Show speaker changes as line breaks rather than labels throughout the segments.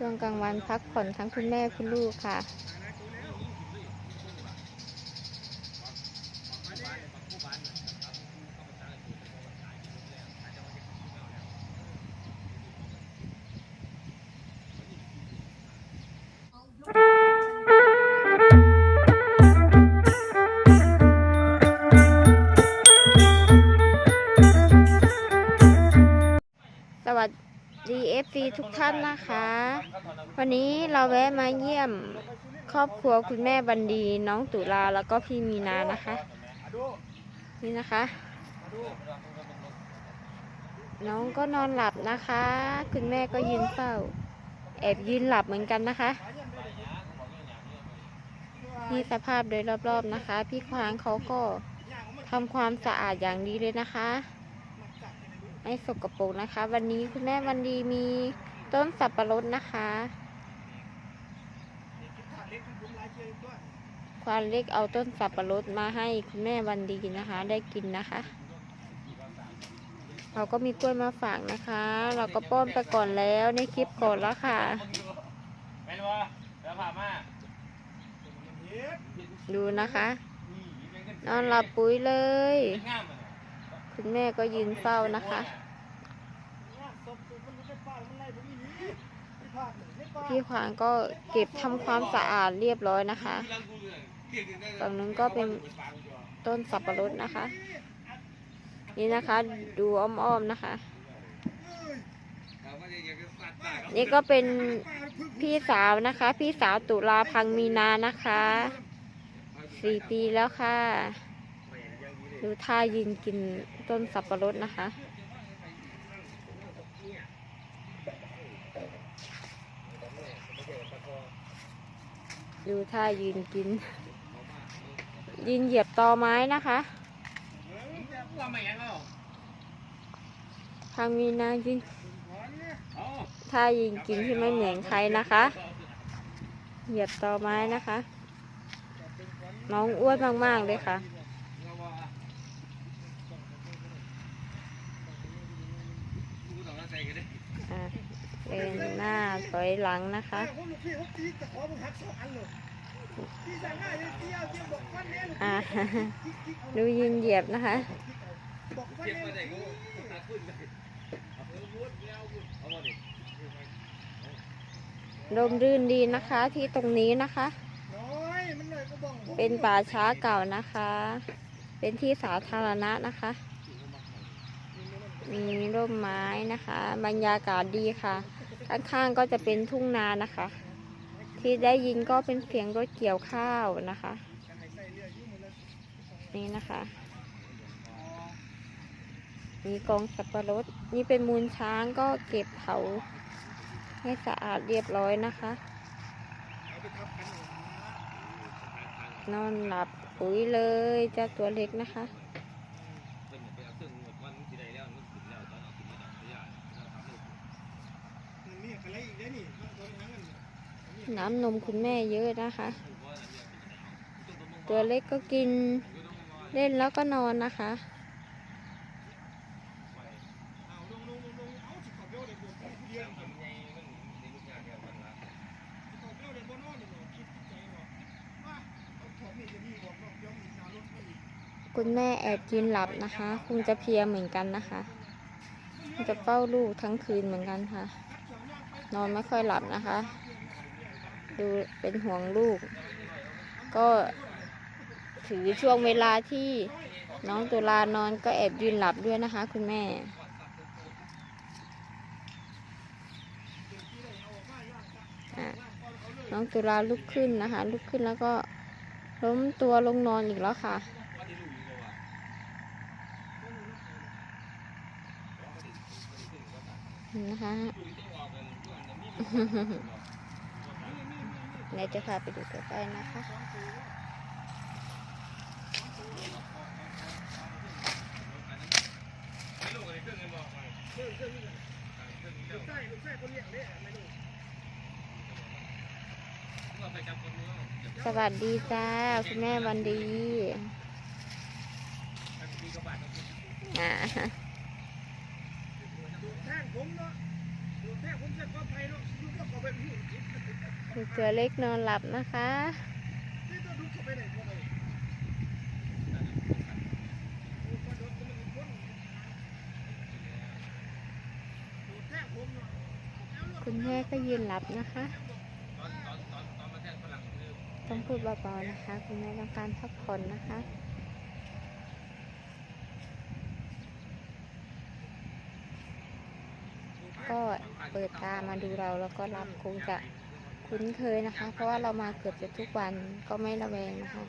ช่วงกลางวันพักผ่อนทั้งคุณแม่คุณลูกค่ะ สวัสดีเอฟซีทุกท่านนะคะ วันนี้เราแวะมาเยี่ยมครอบครัวคุณแม่บันดีน้องตุลาแล้วก็พี่มีนานะคะ นี่นะคะ น้องก็นอนหลับนะคะ คุณแม่ก็ยืนเฝ้า แอบยืนหลับเหมือนกันนะคะนี่สภาพโดยรอบๆนะคะ พี่ควางเขาก็ทำความสะอาดอย่างดีเลยนะคะไม่สกปรกนะคะ วันนี้คุณแม่วันดีมีต้นสับปะรดนะคะ ควานเล็กเอาต้นสับปะรดมาให้คุณแม่วันดีนะคะ ได้กินนะคะ เราก็มีกล้วยมาฝากนะคะ เราก็ป้อนไปก่อนแล้วในคลิปก่อนแล้วค่ะดูนะคะ นอนหลับปุ๋ยเลย คุณแม่ก็ยืนเฝ้านะคะพี่ขวางก็เก็บทำความสะอาดเรียบร้อยนะคะ ฝั่งนู้นก็เป็นต้นสับปะรดนะคะ นี่นะคะ ดูอ้อมๆนะคะ นี่ก็เป็นพี่สาวนะคะ พี่สาวตุลาพังมีนานะคะสี่ปีแล้วค่ะ ดูท่ายืนกินต้นสับปะรดนะคะดูท่ายืนกิน ยืนเหยียบตอไม้นะคะ
ว่าง
มีนายืน
อ๋อ
ท่ายืนกินที่ไม่เหมือนใครนะคะ เหยียบตอไม้นะคะ น้องอ้วนมากๆเลยค่ะ
เราว่าดูต่อหน้าใจกันได้
อะเดินหน้าถอยหลังนะคะ อะดูยืนเหยียบนะคะ
ลมาดิ
ลมรื่นดีนะคะที่ตรงนี้นะคะ เป็นป่าช้าเก่านะคะ เป็นที่สาธารณะนะคะ มีร่มไม้นะคะ บรรยากาศดีค่ะ ข้างๆก็จะเป็นทุ่งนานะคะ ที่ได้ยินก็เป็นเสียงรถเกี่ยวข้าวนะคะ นี่นะคะ มีกองสับปะรด นี่เป็นมูลช้างก็เก็บเผาให้สะอาดเรียบร้อยนะคะ นอนหลับปุ๋ยเลยเจ้าตัวเล็กนะคะ
เป็นไปเอาเครื่องหมดวันที่ใดแล้วมันขึ้นแล้วตอนเอาขึ้นมาดับพยาเราทำเลย
น้ำนมคุณแม่เยอะนะคะ ตัวเล็กก็กินเล่นแล้วก็นอนนะคะ คุณแม่แอบกินหลับนะคะ คงจะเพียเหมือนกันนะคะจะเฝ้าลูกทั้งคืนเหมือนกันค่ะ นอนไม่ค่อยหลับนะคะ ดูเป็นห่วงลูก ก็ถือช่วงเวลาที่น้องตุลานอนก็แอบยืนหลับด้วยนะคะ คุณแม่ น้องตุลาลุกขึ้นนะคะ ลุกขึ้นแล้วก็ล้มตัวลงนอนอีกแล้วค่ะ นะคะ เดี๋ยจะพาไปดูใกล้ๆนะคะ สวัสดีจ้าคุณแม่วันดีอ่าผมเนาะดูแท่งผมจะปลอดภัยเนาะลูกก็ขอไปพี่ ม่ก็ยืนหลับนะคะ
ตอนตอนตอนตอนมาแทนฝรั่งคือ
ต้องพูดเบาๆนะคะ คุณแม่ต้องการพักผ่อนนะคะก็เปิดตามาดูเราแล้วก็รับคงจะ คุ้นเคยนะคะ เพราะว่าเรามาเกือบจะทุกวันก็ไม่ระแวงนะคะ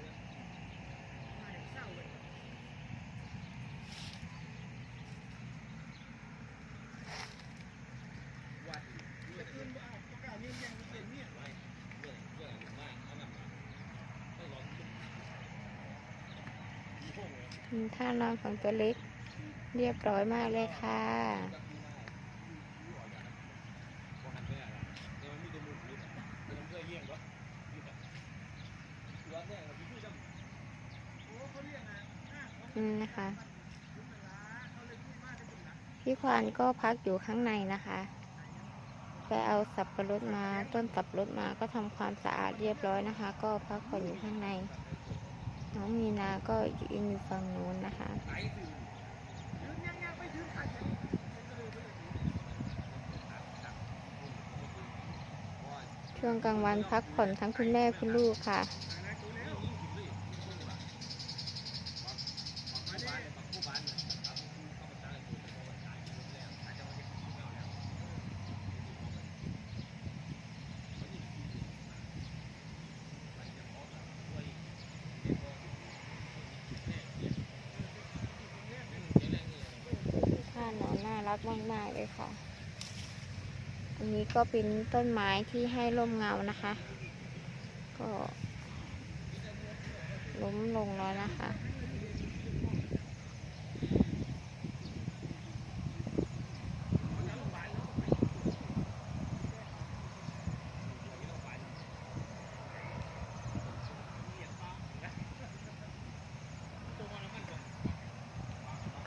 ท่านอนของตัวเล็ก เรียบร้อยมากเลยค่ะืมนะคะ พี่ควานก็พักอยู่ข้างในนะคะไปเอาสับปะรดมาต้นสับปะรดมาก็ทำความสะอาดเรียบร้อยนะคะ ก็พักผ่อนอยู่ข้างใน น้องมีนาก็ยืนอยู่ฝั่งนู้นนะคะช่วงกลางวันพักผ่อนทั้งคุณแม่คุณลูกค่ะ ท่านอนน่า รักมากๆเลยค่ะ อันนี้ก็เป็นต้นไม้ที่ให้ร่มเงานะคะ ก็ล้มลงแล้วนะคะ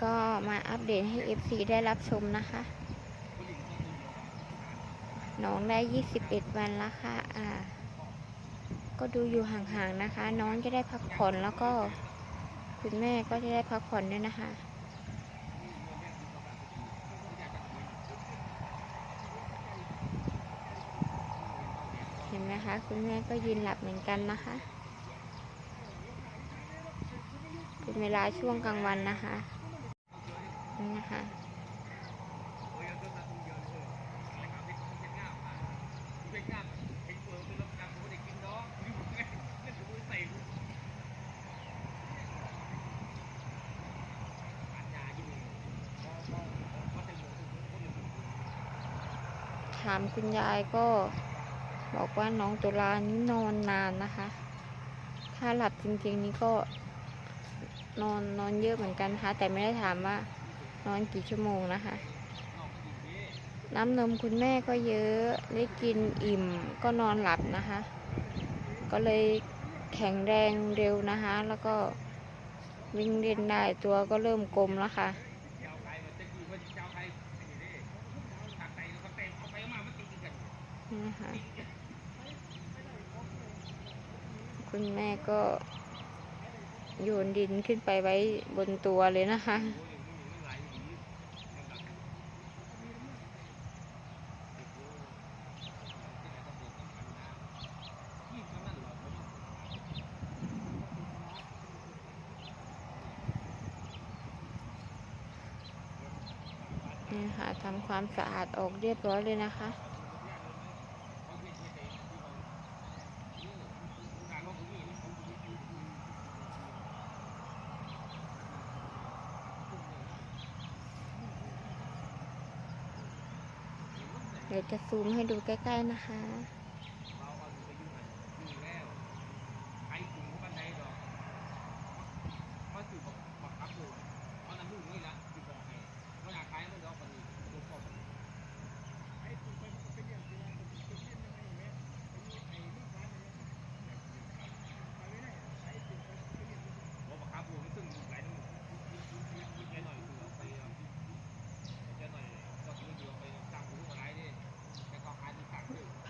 ก็มาอัป เดตให้ FC ได้รับชมนะคะ น้องได้ 21 วันแล้วค่ะ อ่า ก็ดูอยู่ห่างๆนะคะ น้องจะได้พักผ่อนแล้วก็คุณแม่ก็จะได้พักผ่อนด้วยนะคะเห็นไหมคะ คุณแม่ก็ยืนหลับเหมือนกันนะคะ เป็นเวลาช่วงกลางวันนะคะ นี่นะคะ ถามคุณยายก็บอกว่าน้องตุลานี้นอนนานนะคะ ถ้าหลับจริงๆ นี่ก็นอนนอนเยอะเหมือนกันค่ะ แต่ไม่ได้ถามว่า นอนกี่ชั่วโมงนะคะ น้ำนมคุณแม่ก็เยอะ ได้กินอิ่มก็นอนหลับนะคะ ก็เลยแข็งแรงเร็วนะคะ แล้วก็วิ่งเล่นได้ตัวก็เริ่มกลมแล้วค่ะนี่นะคะคุณแม่ก็โยนดินขึ้นไปไว้บนตัวเลยนะคะ นี่ค่ะทำความสะอาดออกเรียบร้อยเลยนะคะ เดี๋ยวจะซูมให้ดูใกล้ ๆ นะคะ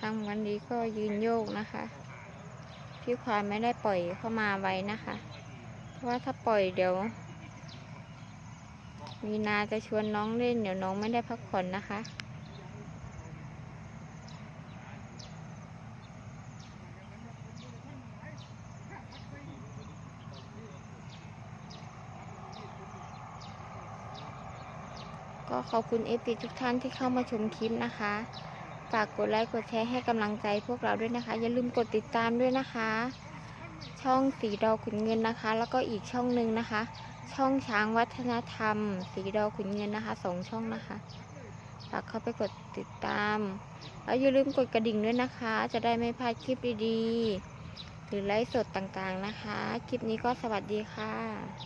ทำกันดีก็ยืนโยกนะคะ พี่ควายไม่ได้ปล่อยเข้ามาไว้นะคะ เพราะว่าถ้าปล่อยเดี๋ยว มีนาจะชวนน้องเล่นเดี๋ยวน้องไม่ได้พักผ่อนนะคะก็ขอบคุณเอฟีทุกท่านที่เข้ามาชมคลิปนะคะ ฝากกดไลค์กดแชร์ให้กำลังใจพวกเราด้วยนะคะ อย่าลืมกดติดตามด้วยนะคะ ช่องสีดอขุนเงินนะคะ แล้วก็อีกช่องหนึ่งนะคะ ช่องช้างวัฒนธรรม สีดอขุนเงินนะคะสองช่องนะคะฝากเข้าไปกดติดตาม แล้วอย่าลืมกดกระดิ่งด้วยนะคะ จะได้ไม่พลาดคลิปดีๆ หรือไลฟ์สดต่างๆนะคะ คลิปนี้ก็สวัสดีค่ะ